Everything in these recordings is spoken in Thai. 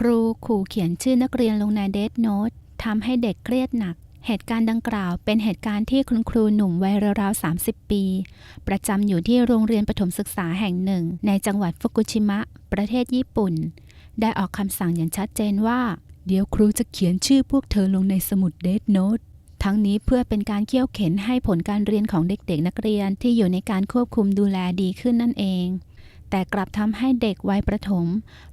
ครูขู่เขียนชื่อนักเรียนลงในเดทโนตทำให้เด็กเครียดหนัก เหตุการณ์ดังกล่าวเป็นเหตุการณ์ที่คุณครูหนุ่มวัยราวๆ30 ปี ประจำอยู่ที่โรงเรียนประถมศึกษาแห่งหนึ่ง ในจังหวัดฟุกุชิมะ ประเทศญี่ปุ่น ได้ออกคำสั่งอย่างชัดเจนว่า เดี๋ยวครูจะเขียนชื่อพวกเธอลงในสมุดเดทโนตทั้งนี้เพื่อเป็นการเขี่ยวเข็นให้ผลการเรียนของเด็กๆนักเรียนที่อยู่ในการควบคุมดูแลดีขึ้นนั่นเอง แต่กลับทำให้เด็กวัยประถม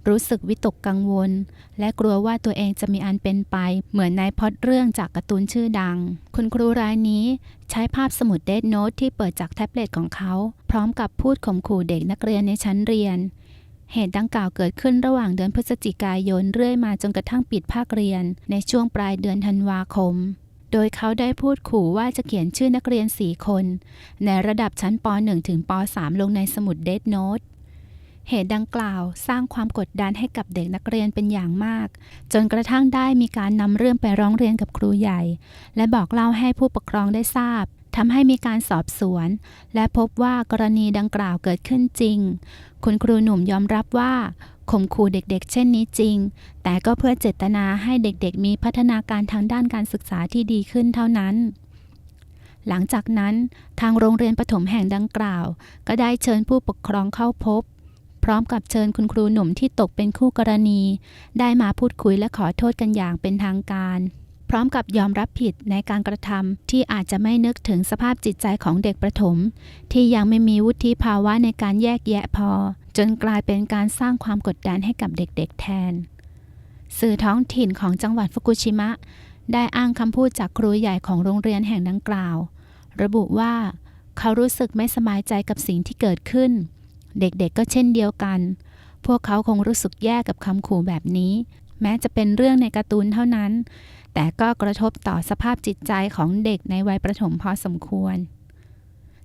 รู้สึกวิตกกังวล และกลัวว่าตัวเองจะมีอันเป็นไป เหมือนในพอดเรื่องจากการ์ตูนชื่อดัง คุณครูรายนี้ใช้ภาพสมุดเดทโนตที่เปิดจากแท็บเล็ตของเขา พร้อมกับพูดข่มขู่เด็กนักเรียนในชั้นเรียน เหตุดังกล่าวเกิดขึ้นระหว่างเดือนพฤศจิกายนเรื่อยมาจนกระทั่งปิดภาคเรียน ในช่วงปลายเดือนธันวาคมโดยเขาได้พูดขู่ว่าจะเขียนชื่อนักเรียน 4 คน ในระดับชั้นป .1 ถึงป .3 ลงในสมุดเดทโนต เหตุดังกล่าวสร้างความกดดันให้กับเด็กนักเรียนเป็นอย่างมาก จนกระทั่งได้มีการนำเรื่องไปร้องเรียนกับครูใหญ่ และบอกเล่าให้ผู้ปกครองได้ทราบทำให้มีการสอบสวน และพบว่ากรณีดังกล่าวเกิดขึ้นจริง คุณครูหนุ่มยอมรับว่าข่มขู่เด็กๆ เช่นนี้จริง แต่ก็เพื่อเจตนาให้เด็กๆ มีพัฒนาการทางด้านการศึกษาที่ดีขึ้นเท่านั้น หลังจากนั้นทางโรงเรียนประถมแห่งดังกล่าว ก็ได้เชิญผู้ปกครองเข้าพบ พร้อมกับเชิญคุณครูหนุ่มที่ตกเป็นคู่กรณี ได้มาพูดคุยและขอโทษกันอย่างเป็นทางการ พร้อมกับยอมรับผิดในการกระทำที่อาจจะไม่นึกถึงสภาพจิตใจของเด็กประถม ที่ยังไม่มีวุฒิภาวะในการแยกแยะพอ จนกลายเป็นการสร้างความกดดันให้กับเด็กๆแทน สื่อท้องถิ่นของจังหวัดฟุกุชิมะ ได้อ้างคำพูดจากครูใหญ่ของโรงเรียนแห่งดังกล่าว ระบุว่า เขารู้สึกไม่สบายใจกับสิ่งที่เกิดขึ้น เด็กๆก็เช่นเดียวกัน พวกเขาคงรู้สึกแย่กับคำขู่แบบนี้ แม้จะเป็นเรื่องในการ์ตูนเท่านั้น แต่ก็กระทบต่อสภาพจิตใจของเด็กในวัยประถมพอสมควร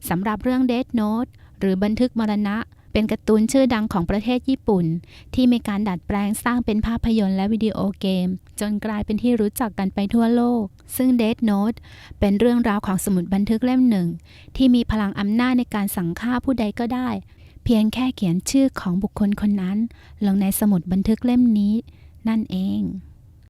สำหรับเรื่อง Death Note หรือบันทึกมรณะ เป็นการ์ตูนชื่อดังของประเทศญี่ปุ่น ที่มีการดัดแปลงสร้างเป็นภาพยนตร์และวิดีโอเกม จนกลายเป็นที่รู้จักกันไปทั่วโลก ซึ่ง Death Note เป็นเรื่องราวของสมุดบันทึกเล่มหนึ่ง ที่มีพลังอำนาจในการสั่งฆ่าผู้ใดก็ได้ เพียงแค่เขียนชื่อของบุคคลคนนั้น ลงในสมุดบันทึกเล่มนี้ นั่นเอง